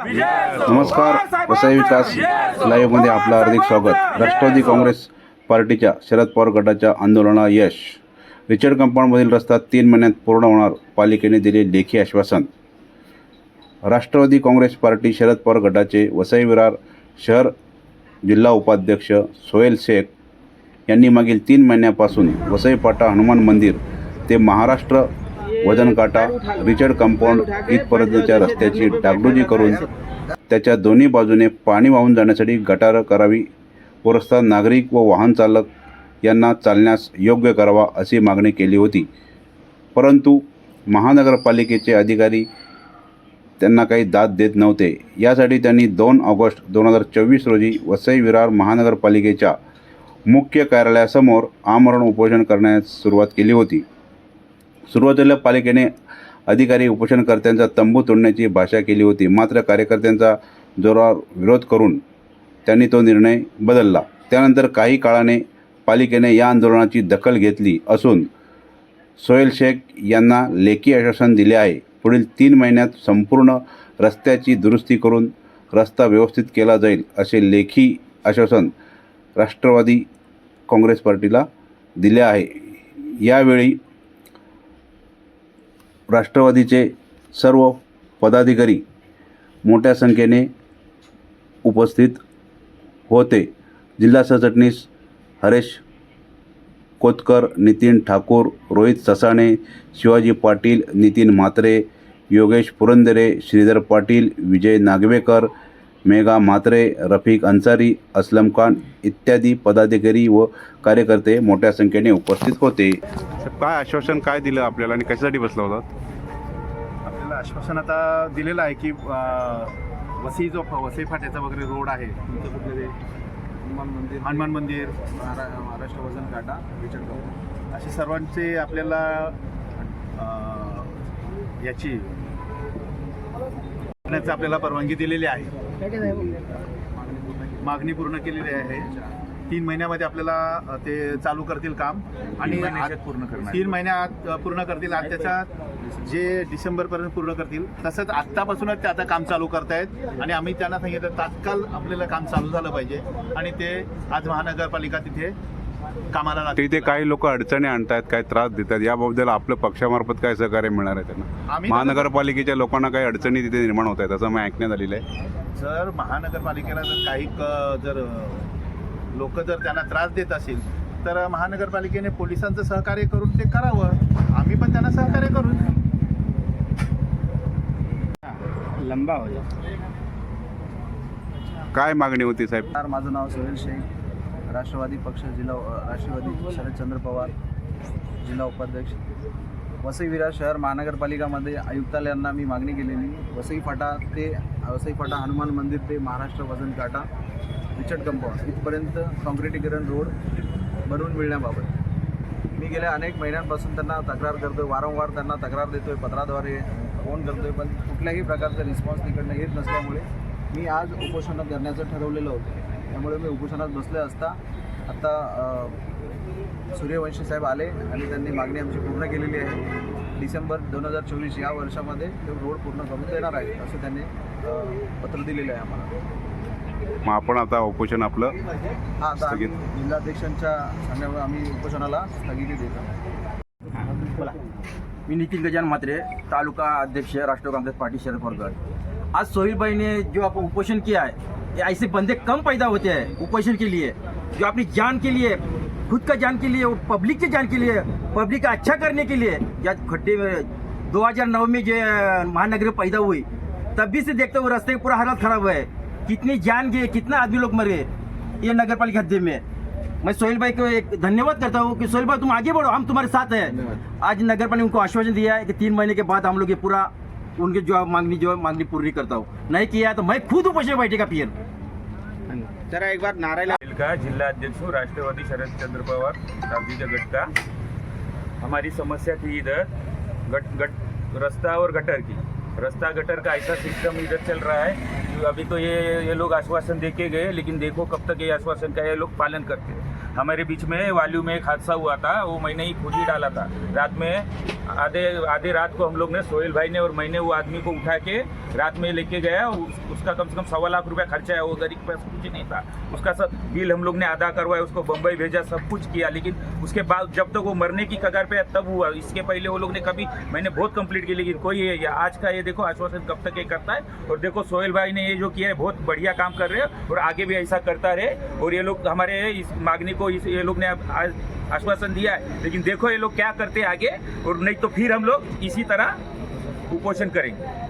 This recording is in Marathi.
नमस्कार वसई विकास लाईव्हमध्ये आपलं हार्दिक स्वागत. राष्ट्रवादी काँग्रेस पार्टीच्या शरद पवार गटाच्या आंदोलना यश. रिचर्ड कंपाऊंडमधील रस्ता तीन महिन्यात पूर्ण होणार पालिकेने दिले लेखी आश्वासन. राष्ट्रवादी काँग्रेस पार्टी शरद पवार गटाचे वसई विरार शहर जिल्हा उपाध्यक्ष सोहेल शेख यांनी मागील तीन महिन्यापासून वसई पाटा हनुमान मंदिर ते महाराष्ट्र वजनकाटा रिचर्ड कंपाऊंड इथपर्यंतच्या रस्त्याची डागडुजी करून त्याच्या दोन्ही बाजूने पाणी वाहून जाण्यासाठी गटारं करावी. व रस्ता नागरिक व वाहन चालक यांना चालण्यास योग्य करावा अशी मागणी केली होती. परंतु महानगरपालिकेचे अधिकारी त्यांना काही दाद देत नव्हते. यासाठी त्यांनी दोन ऑगस्ट दोन हजार चोवीस रोजी वसई विरार महानगरपालिकेच्या मुख्य कार्यालयासमोर आमरण उपोषण करण्यास सुरुवात केली होती. सुरुवातीला पालिकेने अधिकारी उपोषणकर्त्यांचा तंबू तोडण्याची भाषा केली होती. मात्र कार्यकर्त्यांचा जोरावर विरोध करून त्यांनी तो निर्णय बदलला. त्यानंतर काही काळाने पालिकेने या आंदोलनाची दखल घेतली असून सोहेल शेख यांना लेखी आश्वासन दिले आहे. पुढील तीन महिन्यात संपूर्ण रस्त्याची दुरुस्ती करून रस्ता व्यवस्थित केला जाईल असे लेखी आश्वासन राष्ट्रवादी काँग्रेस पार्टीला दिले आहे. यावेळी राष्ट्रवादीचे सर्व पदाधिकारी मोठ्या संख्येने उपस्थित होते. जिल्हा सरचटणीस हरेश कोतकर नितीन ठाकूर रोहित ससाणे शिवाजी पाटील नितीन म्हात्रे योगेश पुरंदरे श्रीधर पाटील विजय नागवेकर मेघा म्हात्रे रफिक अन्सारी असलम खान इत्यादी पदाधिकारी व कार्यकर्ते मोठ्या संख्येने उपस्थित होते. काय आश्वासन काय दिलं आपल्याला आणि कशासाठी बसला होता? आपल्याला आश्वासन आता दिलेलं आहे की वसई जो वसई फाट्याचा वगैरे रोड आहे तुमचं कुठलं ते? हनुमान मंदिर हनुमान मंदिर महारा- महाराष्ट्र वजन काटा कंपाऊंड असे सर्वांचे आपल्याला याची आपल्याला परवानगी दिलेली आहे. मागणी पूर्ण केलेली आहे. तीन महिन्यामध्ये आपल्याला ते चालू करतील काम. आणि पूर्ण करणार. तीन महिन्यात पूर्ण करतील. आणि त्याच्यात जे डिसेंबरपर्यंत पूर्ण करतील तसंच आत्तापासूनच ते आता काम चालू करतायत. आणि आम्ही त्यांना सांगितलं तात्काळ आपल्याला काम चालू झालं पाहिजे. आणि ते आज महानगरपालिका तिथे कामाला लागतील. इथे काही लोक अडचणी आणतात काय त्रास देतात. याबद्दल आपलं पक्षामार्फत काय सहकार्य मिळणार आहे त्यांना? आम्ही महानगरपालिकेच्या लोकांना काही अडचणी तिथे निर्माण होत आहेत असं मी ऐकण्यात आलेलं आहे. जर महानगरपालिकेला जर काही क- जर लोक जर त्यांना त्रास देत असेल तर महानगरपालिकेने पोलिसांचं सहकार्य करून ते करावं. आम्ही पण त्यांना सहकार्य करू. लंबा हो काय मागणी होती साहेब? माझं नाव सोहेल शेख. राष्ट्रवादी पक्ष जिल्हा राष्ट्रवादी शरदचंद्र पवार जिल्हा उपाध्यक्ष. वसई विरार शहर महानगरपालिकामध्ये आयुक्तालयांना मी मागणी केलेली वसई फाटा ते वसई फाटा हनुमान मंदिर ते महाराष्ट्र वजन काटा रिचर्ड कंपाऊंड इथपर्यंत काँक्रिटीकरण रोड बनवून मिळण्याबाबत. मी गेल्या अनेक महिन्यांपासून त्यांना तक्रार करतो वारंवार त्यांना तक्रार देतोय पत्राद्वारे फोन करतोय पण कुठल्याही प्रकारचा रिस्पॉन्स तिकडनं येत नसल्यामुळे मी आज उपोषण करण्याचं ठरवलेलं होतं. त्यामुळे मी उपोषणात बसले असता. आत्ता अ, सूर्यवंशी साहेब आले आणि त्यांनी मागणी आमची पूर्ण केलेली आहे. डिसेंबर दोन हजार चोवीस या वर्षामध्ये ते रोड पूर्ण करून देणार आहे असं त्यांनी पत्र दिलेलं आहे आम्हाला. मग आपण आता उपोषण आपलं हा आता आम्ही जिल्हाध्यक्षांच्या सांगण्यामुळे आम्ही उपोषणाला स्थगिती देतो मी नितीन गजान म्हात्रे तालुका अध्यक्ष राष्ट्रीय कांग्रेस पार्टी शरद पवार गढ़ आज सोहेल भाई ने जो आप उपोषण किया है ये ऐसे बंदे कम पैदा होते हैं उपोषण के लिए. जो अपनी जान के लिए खुद का जान के लिए और पब्लिक की जान के लिए पब्लिक का अच्छा करने के लिए जब खड्डे में दो हजार नौ में जो महानगर पैदा हुई तभी से देखते हुए रास्ते पूरा हालत खराब है। कितनी जान गए कितना आदमी लोग मरे ये नगर पालिका हद्दे में। मैं सोहेल भाई को एक धन्यवाद करता हूँ कि सोहेल भाई तुम आगे बढ़ो हम तुम्हारे साथ हैं। आज नगर पालिका उनको आश्वासन दिया है कि तीन महीने के बाद हम लोग ये पूरा उनकी जो मांगनी जो है मांगनी पूरी करता हूँ। नहीं किया तो मैं खुद उपोषण बैठेगा फिर जरा एक बार नारायण का जिला अध्यक्ष हूँ राष्ट्रवादी शरद चंद्र पवार रामजी गट का। हमारी समस्या थी इधर गट गट रास्ता और गटर की। रास्ता गटर का ऐसा सिस्टम इधर चल रहा है अभी तो ये ये लोग आश्वासन दे के गए लेकिन देखो कब तक ये आश्वासन का ये लोग पालन करते हैं। हमारे बीच में वालू में एक हादसा हुआ था वो मैंने ही खुद ही डाला था। रात में आधे आधे रात को हम लोग ने सोहेल भाई ने और मैंने वो आदमी को उठा के रात में लेके गया उस, उसका कम से कम सवा लाख रुपया खर्चा है वो गरीब पास कुछ नहीं था। उसका सब बिल हम लोग ने अदा करवाया उसको बम्बई भेजा सब कुछ किया लेकिन उसके बाद जब तक वो मरने की कगार पे तब हुआ। इसके पहले वो लोग ने कभी मैंने बहुत कंप्लीट की लेकिन कोई ये आज का ये देखो आश्वासन कब तक ये करता है? और देखो सोहेल भाई ने ये जो किया है, बहुत बढ़िया काम कर रहे हैं और आगे भी ऐसा करता रहे। और ये लोग हमारे इस मांगने को इस, ये लोग ने आश्वासन दिया है। लेकिन देखो ये लोग क्या करते हैं आगे, और नहीं तो फिर हम लोग इसी तरह कुपोषण करेंगे।